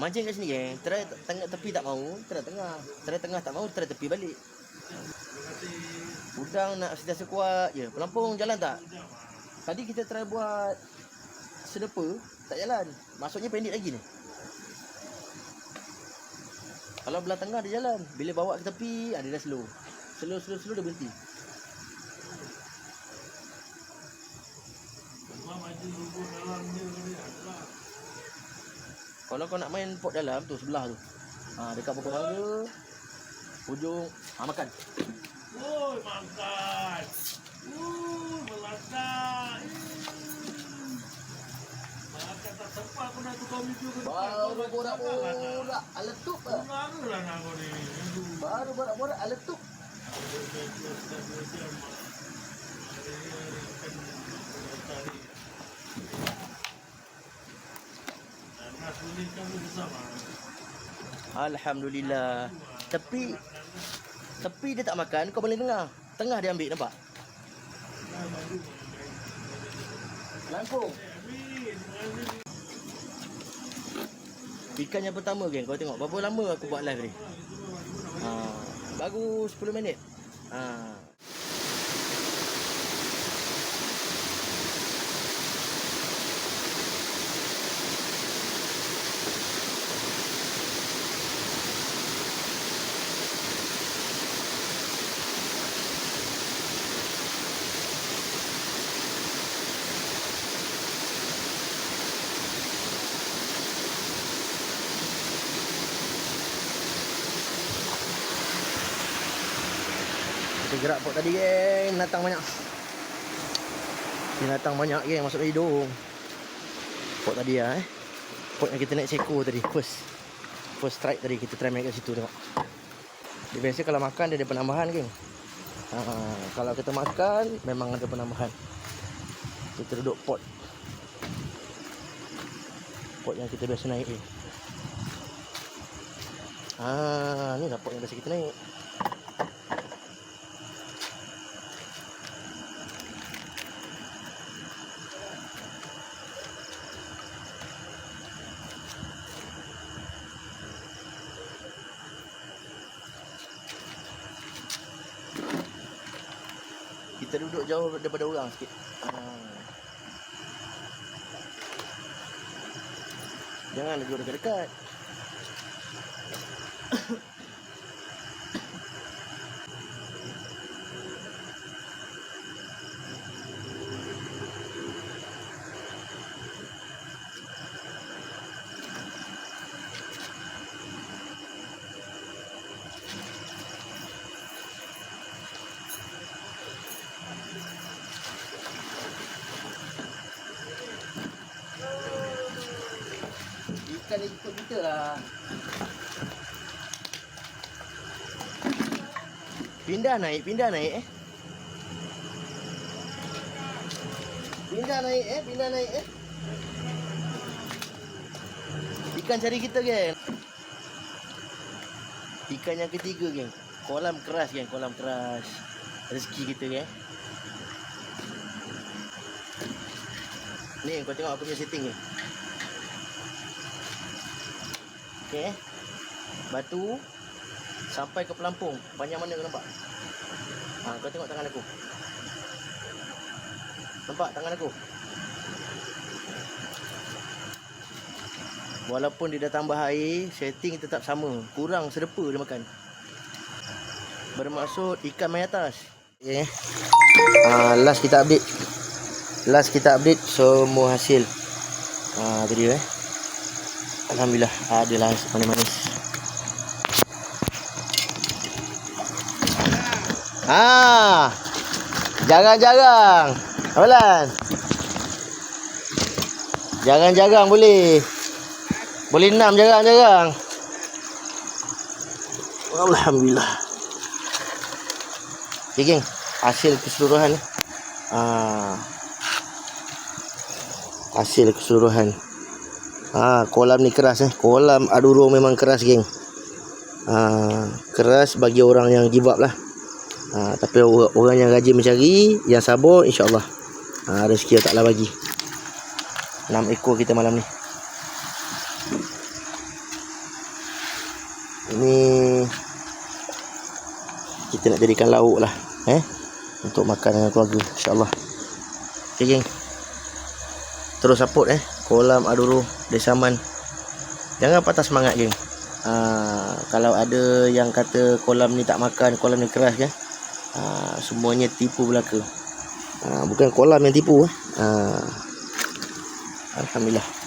Mancing kat sini geng. Try tengah tepi tak mau, try tengah. Try tengah tak mau, try tepi balik. Udang nak sentiasa kuat je. Pelampung jalan tak? Tadi kita try buat sedepa, tak jalan. Maksudnya pendek lagi ni. Kalau belah tengah dia jalan. Bila bawa ke tepi, ah, dia dah slow. Slow, slow, slow dia berhenti. Kalau kau nak main pot dalam tu sebelah tu. Ha, dekat pokok mangga. Hujung ha, makan. Woi, makan. Wuh, melata. Makan tak sempat pun nak tukar video ke Baru borak-borak aletup ah. Lah nak kau ni. Aduh. Baru borak-borak aletup. Alhamdulillah. Tepi tepi dia tak makan, kau boleh tengah. Tengah dia ambil nampak? Langkung. Ikan yang pertama geng, kau tengok berapa lama aku buat live ni. Ha, baru 10 minit. Ha. Kita gerak pot tadi geng, binatang banyak. Binatang banyak geng masuk hidung. Pot tadi lah eh. Pot yang kita naik seko tadi, first. First strike tadi kita try main kat situ tengok. Dia biasa kalau makan dia ada penambahan geng. Ha, kalau kita makan memang ada penambahan. Kita duduk pot. Pot yang kita biasa naik ni. Ah, ni lah pot yang biasa kita naik. Kita duduk jauh daripada orang sikit. Ah. Jangan duduk dekat-dekat. Dia ikut kita lah. Pindah naik, pindah naik eh. Pindah naik eh, pindah naik eh. Ikan cari kita geng. Ikan yang ketiga geng. Kolam keras geng, kolam keras. Rezeki kita geng. Ni kau tengok aku punya setting ni. Okey. Batu sampai ke pelampung. Panjang mana kau nampak? Ha, kau tengok tangan aku. Nampak tangan aku? Walaupun dia dah tambah air, setting tetap sama. Kurang sedepa dia makan. Bermaksud ikan main atas. Okay. Uh, last kita update. Last kita update semua hasil. Ah uh, tadi eh. Alhamdulillah ada lah manis-manis. Ah. Jarang-jarang. Awalan. Jarang-jarang boleh. Boleh enam jarang-jarang. Alhamdulillah. Okay, geng. Hasil keseluruhan. Ah. Hasil keseluruhan. Ha, kolam ni keras eh. Kolam Aduro memang keras geng. Ha, keras bagi orang yang give up lah. Ha, tapi orang, orang yang rajin mencari, yang sabar insya-Allah. Ha, rezeki taklah bagi. 6 ekor kita malam ni. Ini kita nak jadikan lauk lah eh untuk makan dengan keluarga insya-Allah. Okay, geng. Terus support eh kolam Aduro Desaman. Jangan patah semangat geng. Ah, kalau ada yang kata kolam ni tak makan, kolam ni keras kan. Ah, semuanya tipu belaka. Ah, bukan kolam yang tipu. Ah, Alhamdulillah.